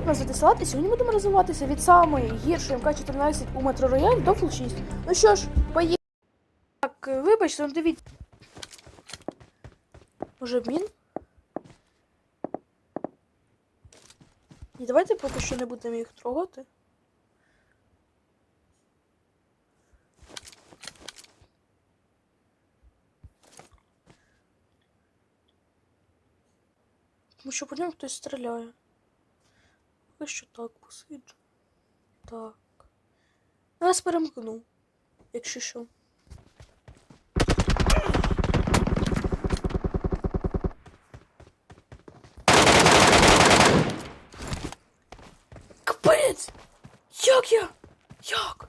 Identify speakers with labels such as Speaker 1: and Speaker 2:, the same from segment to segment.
Speaker 1: привіт, мене Салат, і сьогодні будемо розвиватися від самої гіршої МК-14 у Metro Royale до Full 6. Ну що ж, поїхали. Так, е, вибачте, ну дивіться. Може обмін? І давайте поки що не будемо їх трогати. Тому що по ньому хтось стріляє. Поки що так посиджу. Так. Я вас перемкну, якщо що. Капець! Як я? Як?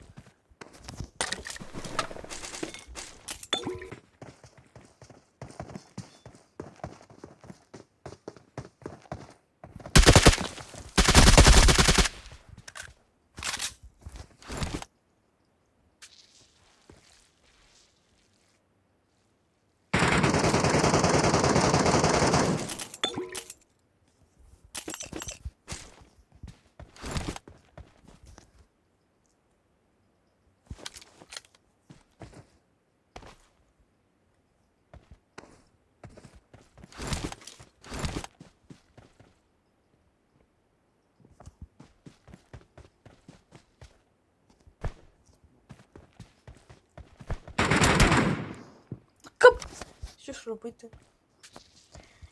Speaker 1: Ж робити?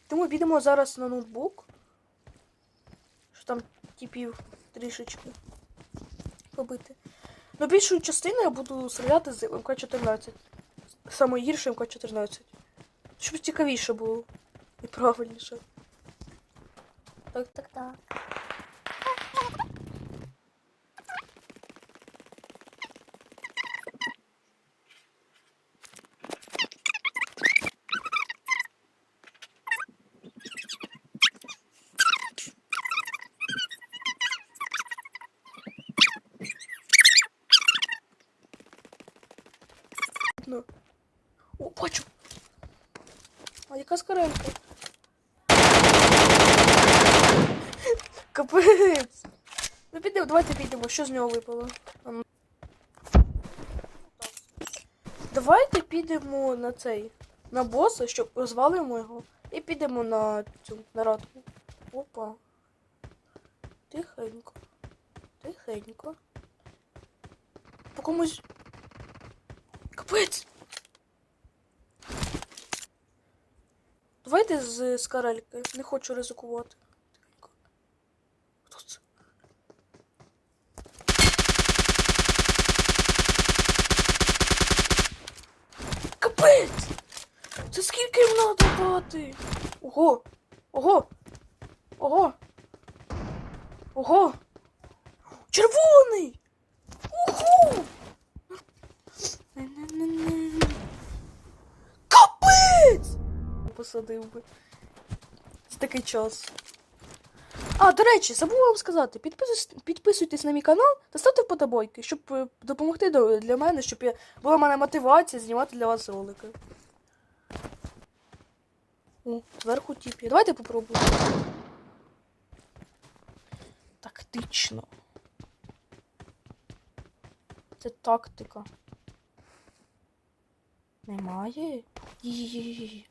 Speaker 1: Тому підемо зараз на ноутбук. Що там типів трішечки побити. Ну, більшу частину я буду стріляти з МК-14. Саме гірше МК-14. Щоб цікавіше було. І правильніше. Так, так, так. Ну. О, бачу. А яка скоренька? Капець. Ну підемо, давайте підемо, що з нього випало. Давайте підемо на цей. На боса, щоб розвалимо його. І підемо на цю нарадку. Опа. Тихенько. Тихенько. По комусь. Капець! Давайте з скарельки. Не хочу ризикувати. Хто це? Капець! Це скільки їм надо дати? Ого! Ого! Ого! Ого! Червоний! Ого! Посадив би. Це такий час. А, до речі, забув вам сказати, підписуйтесь, на мій канал та ставте вподобайки, щоб е, допомогти для мене, щоб була в мене мотивація знімати для вас ролики. О, зверху тіпі. Давайте попробуємо. Тактично. Це тактика. Немає? Є-є-є.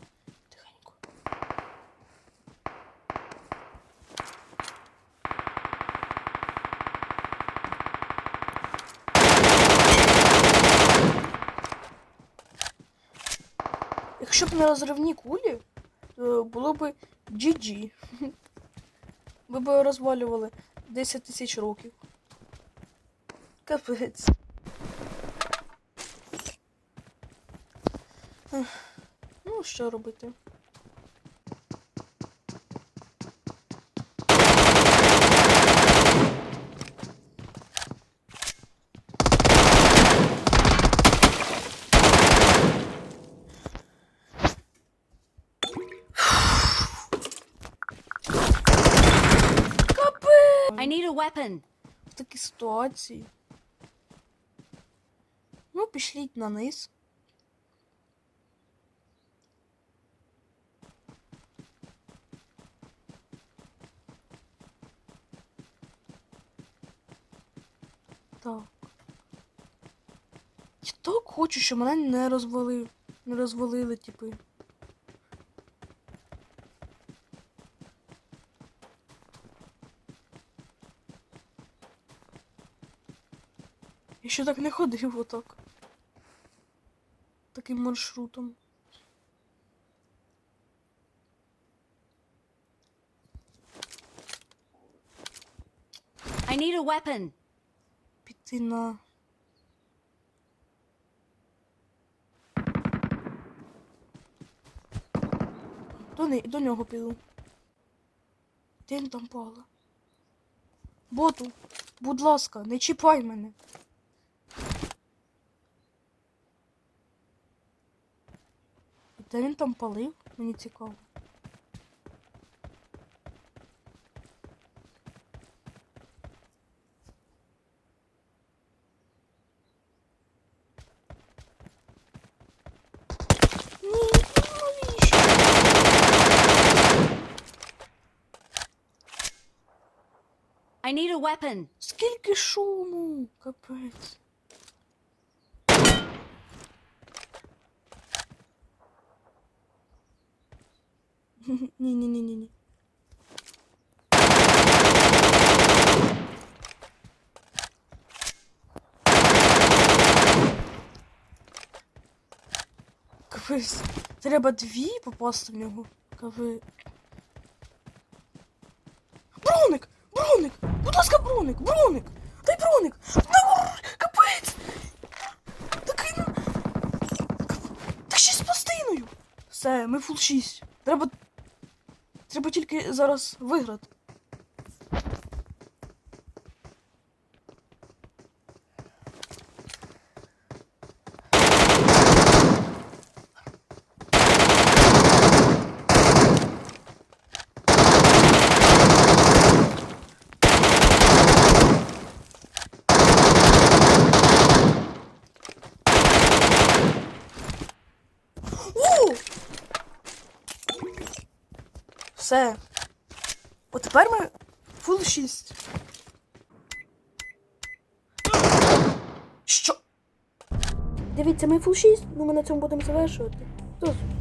Speaker 1: Якщо б не розривні кулі, то було б GG. Ви б розвалювали 10 тисяч років. Капець. Ну, що робити?
Speaker 2: your weapon.
Speaker 1: В такій ситуації. Ну, пішліть на низ. Так. Я так хочу, щоб мене не розвалив. Не розвалили, типи. Я ще так не ходив отак. Таким маршрутом.
Speaker 2: I need a weapon.
Speaker 1: Піти на. До, не, до нього піду. Де він там пала? Боту, будь ласка, не чіпай мене. Де він там палив? Мені цікаво. Ні, навіщо?
Speaker 2: I need a weapon.
Speaker 1: Скільки шуму, капець. Ні, ні, ні, ні, ні. Капець. Треба дві попасти в нього. Капець. Броник! Броник! Будь ласка, броник! Броник! Дай броник! Ну, капець! Такий ну. Так ще з пластиною! Все, ми фул 6. Треба. Треба тільки зараз виграти. У! Все. От тепер ми фул 6. Що? Дивіться, ми фул 6, ну ми на цьому будемо завершувати. Зустрічі.